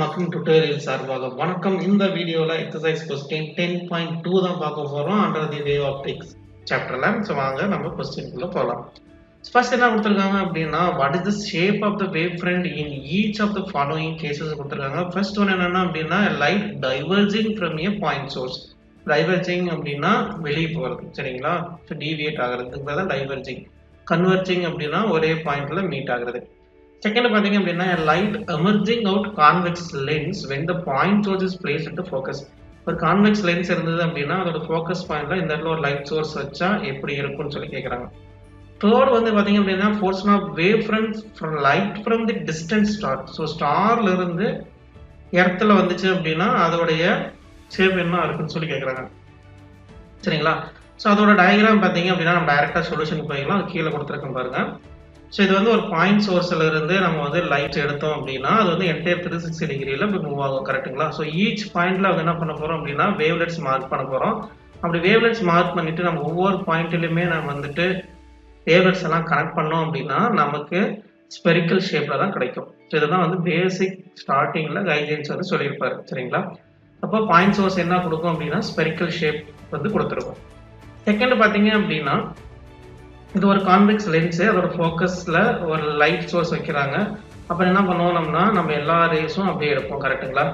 மக்கிங் tutorial சார்பாக வணக்கம். இந்த வீடியோவில் exercise question ten point two தான் பார்க்க போகிறோம் அண்டர் தி வே ஆப்டிக்ஸ் சாப்டர்ல ஸோ வாங்க நம்ம கொஸ்டின்குள்ளே போகலாம் ஃபர்ஸ்ட் என்ன கொடுத்துருக்காங்க அப்படின்னா what is the shape of the wave front in each of the following cases கொடுத்துருக்காங்க. ஃபர்ஸ்ட் ஒன் என்னென்னா அப்படின்னா light diverging from a point source diverging அப்படின்னா வெளியே போகிறது சரிங்களா? ஸோ டீவியேட் ஆகிறதுக்கு தான் டைவர்ஜிங் கன்வெர்ஜிங் அப்படின்னா ஒரே பாயிண்ட்ல மீட் ஆகிறது. செகண்ட் பார்த்தீங்க அப்படின்னா light emerging out convex lens when the point source is place at focus ஒரு கான்வெக்ஸ் லென்ஸ் இருந்தது அப்படின்னா அதோட ஃபோக்கஸ் பாயிண்ட்ல இந்த இடத்துல ஒரு லைட் சோர்ஸ் வச்சா எப்படி இருக்கும்னு சொல்லி கேட்குறாங்க தேர்ட் வந்து பார்த்தீங்க அப்படின்னா portion of wave front from light from the distance star so ஸ்டார்ல இருந்து இடத்துல வந்துச்சு அப்படின்னா அதோடைய ஷேப் என்ன இருக்குன்னு சொல்லி கேட்குறாங்க சரிங்களா? ஸோ அதோட டயக்ராம் பார்த்தீங்க அப்படின்னா நம்ம டைரெக்டாக சொல்யூஷன் போயிடலாம். கீழே கொடுத்துருக்கேன் பாருங்கள் ஸோ இது வந்து ஒரு பாயிண்ட் சோர்ஸ்ல இருந்து நம்ம வந்து லைட் எடுத்தோம் அப்படின்னா அது வந்து என்டையர் த்ரீ சிக்ஸ்டி டிகிரியில இப்போ மூவ் ஆகும் கரெக்ட்டுங்களா ஸோ ஈச் பாயிண்ட்ல வந்து என்ன பண்ண போறோம் அப்படின்னா வேவ்லெட்ஸ் மார்க் பண்ண போறோம். அப்படி வேவ்லெட்ஸ் மார்க் பண்ணிட்டு நம்ம ஒவ்வொரு பாயிண்ட்லயுமே நம்ம வந்துட்டு வேவ்லெட்ஸ் எல்லாம் கனெக்ட் பண்ணோம் அப்படின்னா நமக்கு ஸ்பெரிக்கல் ஷேப்ல தான் கிடைக்கும். ஸோ இதுதான் வந்து பேசிக் ஸ்டார்டிங்ல கைட்லைன்ஸ் வந்து சொல்லியிருப்பாரு சரிங்களா? அப்போ பாயிண்ட் சோர்ஸ் என்ன கொடுக்கும் அப்படின்னா ஸ்பெரிக்கல் ஷேப் வந்து கொடுத்துருக்கும். செகண்ட் பார்த்தீங்க அப்படின்னா இது ஒரு கான்வெக்ஸ் லென்ஸு அதோட ஃபோக்கஸில் ஒரு லைட் சோர்ஸ் வைக்கிறாங்க. அப்புறம் என்ன பண்ணுவோம்னா நம்ம எல்லா ரேஸும் அப்படியே எடுப்போம் கரெக்டுங்களா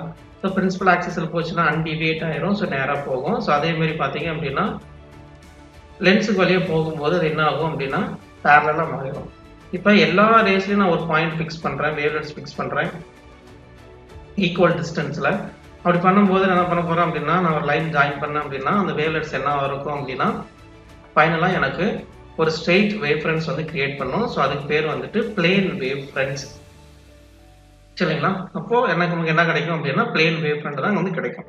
ஸோ பிரின்சிபல் ஆக்சஸில் போச்சுன்னா அன்டிவியேட் ஆயிரும் ஸோ நேராக போகும். ஸோ அதேமாரி பார்த்தீங்க அப்படின்னா லென்ஸுக்கு வழியே போகும்போது அது என்ன ஆகும் அப்படின்னா பேரலாக மாறிடும். இப்போ எல்லா ரேஸ்லையும் நான் ஒரு பாயிண்ட் ஃபிக்ஸ் பண்ணுறேன் வேவ்லெட்ஸ் ஃபிக்ஸ் பண்ணுறேன் ஈக்குவல் டிஸ்டன்ஸில் அப்படி பண்ணும்போது என்ன பண்ண போகிறேன் அப்படின்னா நான் ஒரு லைன் ஜாயின் பண்ணேன் அப்படின்னா அந்த வேவ்லெட்ஸ் என்ன இருக்கும் அப்படின்னா ஃபைனலாக எனக்கு ஒரு ஸ்ட்ரெயிட் வேவ் ஃப்ரண்ட்ஸ் வந்து கிரியேட் பண்ணும். ஸோ அதுக்கு பேர் வந்துட்டு பிளேன் வேவ் ஃப்ரண்ட்ஸ் சரிங்களா? அப்போ எனக்கு நமக்கு என்ன கிடைக்கும் அப்படின்னா பிளேன் வேவ் ஃப்ரண்ட் தான் வந்து கிடைக்கும்.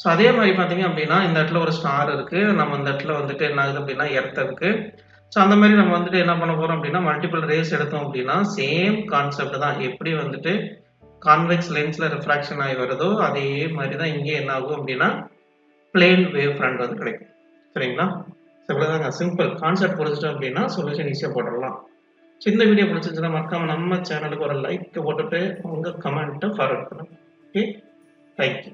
ஸோ அதே மாதிரி பார்த்தீங்க அப்படின்னா இந்த இடத்துல ஒரு ஸ்டார் இருக்கு. நம்ம இந்த இடத்துல வந்துட்டு என்ன ஆகுது அப்படின்னா எர்த் இருக்கு. ஸோ அந்த மாதிரி நம்ம வந்துட்டு என்ன பண்ண போறோம் அப்படின்னா மல்டிபிள் ரேஸ் எடுத்தோம் அப்படின்னா சேம் கான்செப்ட் தான். எப்படி வந்துட்டு கான்வெக்ஸ் லென்ஸ்ல ரிஃப்ராக்ஷன் ஆகி வருதோ அதே மாதிரி தான் இங்கே என்ன ஆகும் அப்படின்னா பிளேன் வேவ் ஃப்ரண்ட் வந்து கிடைக்கும். சரிங்களா? இவ்வளோதாங்க சிம்பிள் கான்செப்ட் புரிஞ்சிட்டோம் அப்படின்னா சொல்யூஷன் ஈஸியாக போட்டுடலாம். ஸோ இந்த வீடியோ பிடிச்சிருந்துச்சுன்னா மறக்காம நம்ம சேனலுக்கு ஒரு லைக் போட்டுட்டு உங்கள் கமெண்ட்டை ஃபார்வர்ட் பண்ணுங்க. Okay thank you